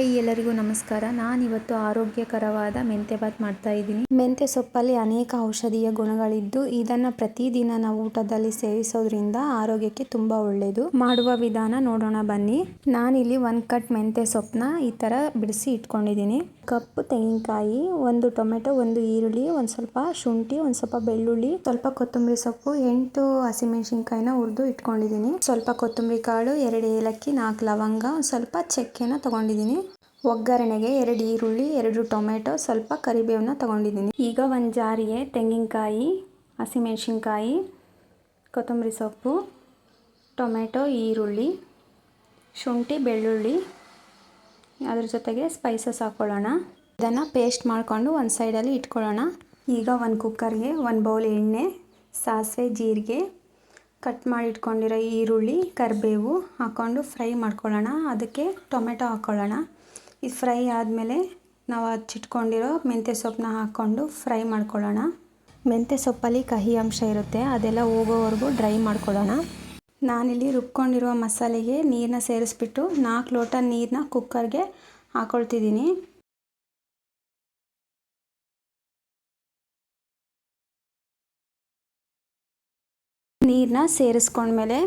Hi ಎಲ್ಲರಿಗೂ ನಮಸ್ಕಾರ. ನಾನಿವತ್ತು ಆರೋಗ್ಯಕರವಾದ ಮೆಂತೆ ಬಾತ್ ಮಾಡ್ತಾ ಇದ್ದೀನಿ. ಮೆಂತೆ ಸೊಪ್ಪಲ್ಲಿ ಅನೇಕ ಔಷಧೀಯ ಗುಣಗಳಿದ್ದು, ಇದನ್ನು ಪ್ರತಿದಿನ ನಾವು ಊಟದಲ್ಲಿ ಸೇವಿಸೋದ್ರಿಂದ ಆರೋಗ್ಯಕ್ಕೆ ತುಂಬ ಒಳ್ಳೆಯದು ಮಾಡುವ ವಿಧಾನ ನೋಡೋಣ ಬನ್ನಿ. ನಾನಿಲ್ಲಿ ಒಂದು ಕಟ್ ಮೆಂತೆ ಸೊಪ್ಪನ್ನ ಈ ಥರ ಬಿಡಿಸಿ ಇಟ್ಕೊಂಡಿದ್ದೀನಿ. ಕಪ್ಪು ತೆಂಗಿನಕಾಯಿ, ಒಂದು ಟೊಮೆಟೊ, ಒಂದು ಈರುಳ್ಳಿ, ಒಂದು ಸ್ವಲ್ಪ ಶುಂಠಿ, ಒಂದು ಸ್ವಲ್ಪ ಬೆಳ್ಳುಳ್ಳಿ, ಸ್ವಲ್ಪ ಕೊತ್ತಂಬರಿ ಸೊಪ್ಪು, ಎಂಟು ಹಸಿಮೆಣಸಿನ್ಕಾಯಿನ ಹುರಿದು ಇಟ್ಕೊಂಡಿದ್ದೀನಿ. ಸ್ವಲ್ಪ ಕೊತ್ತಂಬರಿ ಕಾಳು, ಎರಡು ಏಲಕ್ಕಿ, ನಾಲ್ಕು ಲವಂಗ, ಒಂದು ಸ್ವಲ್ಪ ಚಕ್ಕೆನ ತಗೊಂಡಿದ್ದೀನಿ. ಒಗ್ಗರಣೆಗೆ ಎರಡು ಈರುಳ್ಳಿ, ಎರಡು ಟೊಮೆಟೊ, ಸ್ವಲ್ಪ ಕರಿಬೇವನ್ನ ತಗೊಂಡಿದ್ದೀನಿ. ಈಗ ಒಂದು ಜಾರಿಗೆ ತೆಂಗಿನಕಾಯಿ, ಹಸಿಮೆಣಸಿನ್ಕಾಯಿ, ಕೊತ್ತಂಬರಿ ಸೊಪ್ಪು, ಟೊಮೆಟೊ, ಈರುಳ್ಳಿ, ಶುಂಠಿ, ಬೆಳ್ಳುಳ್ಳಿ, ಅದ್ರ ಜೊತೆಗೆ ಸ್ಪೈಸಸ್ ಹಾಕ್ಕೊಳ್ಳೋಣ ಇದನ್ನು ಪೇಸ್ಟ್ ಮಾಡಿಕೊಂಡು ಒಂದು ಸೈಡಲ್ಲಿ ಇಟ್ಕೊಳ್ಳೋಣ. ಈಗ ಒಂದು ಕುಕ್ಕರ್ಗೆ ಒಂದು ಬೌಲ್ ಎಣ್ಣೆ, ಸಾಸಿವೆ, ಜೀರಿಗೆ ಕಟ್ ಮಾಡಿ ಇಟ್ಕೊಂಡಿರೋ ಈರುಳ್ಳಿ, ಕರಿಬೇವು ಹಾಕ್ಕೊಂಡು ಫ್ರೈ ಮಾಡ್ಕೊಳ್ಳೋಣ. ಅದಕ್ಕೆ ಟೊಮೆಟೊ ಹಾಕ್ಕೊಳ್ಳೋಣ ಇದು ಫ್ರೈ ಆದಮೇಲೆ ನಾವು ಹಚ್ಚಿಟ್ಕೊಂಡಿರೋ ಮೆಂತ್ಯ ಸೊಪ್ಪನ್ನ ಹಾಕ್ಕೊಂಡು ಫ್ರೈ ಮಾಡ್ಕೊಳ್ಳೋಣ. ಮೆಂತ್ಯ ಸೊಪ್ಪಲ್ಲಿ ಕಹಿ ಅಂಶ ಇರುತ್ತೆ, ಅದೆಲ್ಲ ಹೋಗೋವರೆಗೂ ಡ್ರೈ ಮಾಡ್ಕೊಳ್ಳೋಣ. ನಾನಿಲ್ಲಿ ರುಬ್ಕೊಂಡಿರುವ ಮಸಾಲೆಗೆ ನೀರನ್ನ ಸೇರಿಸ್ಬಿಟ್ಟು ನಾಲ್ಕು ಲೋಟ ನೀರನ್ನ ಕುಕ್ಕರ್ಗೆ ಹಾಕ್ಕೊಳ್ತಿದ್ದೀನಿ ನೀರನ್ನ ಸೇರಿಸ್ಕೊಂಡ್ಮೇಲೆ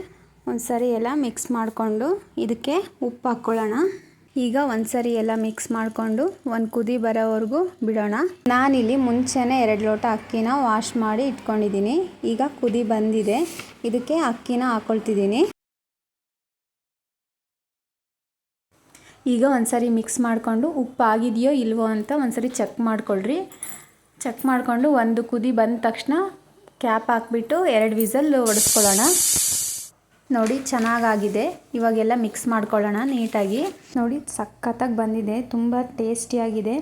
ಒಂದು ಸರಿ ಎಲ್ಲ ಮಿಕ್ಸ್ ಮಾಡಿಕೊಂಡು ಇದಕ್ಕೆ ಉಪ್ಪು ಹಾಕ್ಕೊಳ್ಳೋಣ. ಈಗ ಒಂದು ಸರಿ ಎಲ್ಲ ಮಿಕ್ಸ್ ಮಾಡಿಕೊಂಡು ಒಂದು ಕುದಿ ಬರೋವರೆಗೂ ಬಿಡೋಣ. ನಾನಿಲ್ಲಿ ಮುಂಚೆನೇ ಎರಡು ಲೋಟ ಅಕ್ಕಿನ ವಾಶ್ ಮಾಡಿ ಇಟ್ಕೊಂಡಿದ್ದೀನಿ. ಈಗ ಕುದಿ ಬಂದಿದೆ. ಇದಕ್ಕೆ ಅಕ್ಕಿನ ಹಾಕೊಳ್ತಿದ್ದೀನಿ. ಈಗ ಒಂದ್ಸರಿ ಮಿಕ್ಸ್ ಮಾಡಿಕೊಂಡು ಉಪ್ಪು ಆಗಿದೆಯೋ ಇಲ್ವೋ ಅಂತ ಒಂದ್ಸರಿ ಚೆಕ್ ಮಾಡಿಕೊಳ್ರಿ. ಚೆಕ್ ಮಾಡಿಕೊಂಡು ಒಂದು ಕುದಿ ಬಂದ ತಕ್ಷಣ ಕ್ಯಾಪ್ ಹಾಕ್ಬಿಟ್ಟು ಎರಡು ವಿಸಲ್ ಒಡಿಸ್ಕೊಳ್ಳೋಣ. ನೋಡಿ, ಚೆನ್ನಾಗಾಗಿದೆ. ಇವಾಗೆಲ್ಲ ಮಿಕ್ಸ್ ಮಾಡ್ಕೊಳ್ಳೋಣ ನೀಟಾಗಿ. ನೋಡಿ, ಸಖತ್ತಾಗಿ ಬಂದಿದೆ. ತುಂಬ ಟೇಸ್ಟಿಯಾಗಿದೆ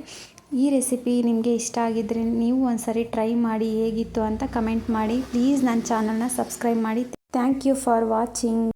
ಈ ರೆಸಿಪಿ ನಿಮಗೆ ಇಷ್ಟ ಆಗಿದ್ರೆ ನೀವು ಒಂದ್ಸರಿ ಟ್ರೈ ಮಾಡಿ ಹೇಗಿತ್ತು ಅಂತ ಕಮೆಂಟ್ ಮಾಡಿ. ಪ್ಲೀಸ್ ನನ್ನ ಚಾನಲ್ನ ಸಬ್ಸ್ಕ್ರೈಬ್ ಮಾಡಿ. Thank you for watching